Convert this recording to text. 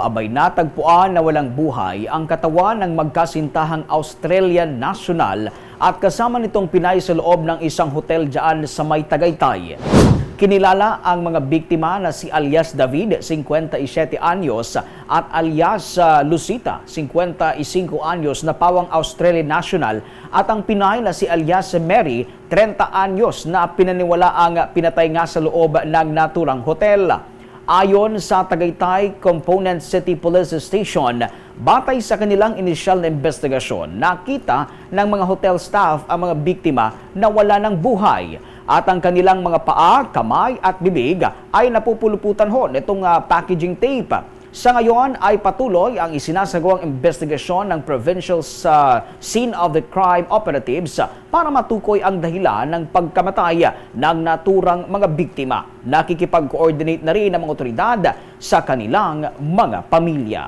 Abay natagpuan na walang buhay ang katawan ng magkasintahang Australian national at kasama nitong pinay sa loob ng isang hotel dyan sa May Tagaytay. Kinilala ang mga biktima na si alias David, 57 anyos, at alias ah, Lucita, 55 anyos na pawang Australian national at ang pinay na si alias Mary, 30 anyos na pinaniwala ang pinatay nga sa loob ng naturang hotel. Ayon sa Tagaytay Component City Police Station, batay sa kanilang inisyal na investigasyon, nakita ng mga hotel staff ang mga biktima na wala ng buhay at ang kanilang mga paa, kamay at bibig ay napupuluputan ho nitong ah, packaging tape. Sa ngayon ay patuloy ang isinasagawang investigasyon ng Provincial sa Scene of the Crime Operatives para matukoy ang dahilan ng pagkamatay ng naturang mga biktima. Nakikipag-coordinate na rin ang mga otoridad sa kanilang mga pamilya.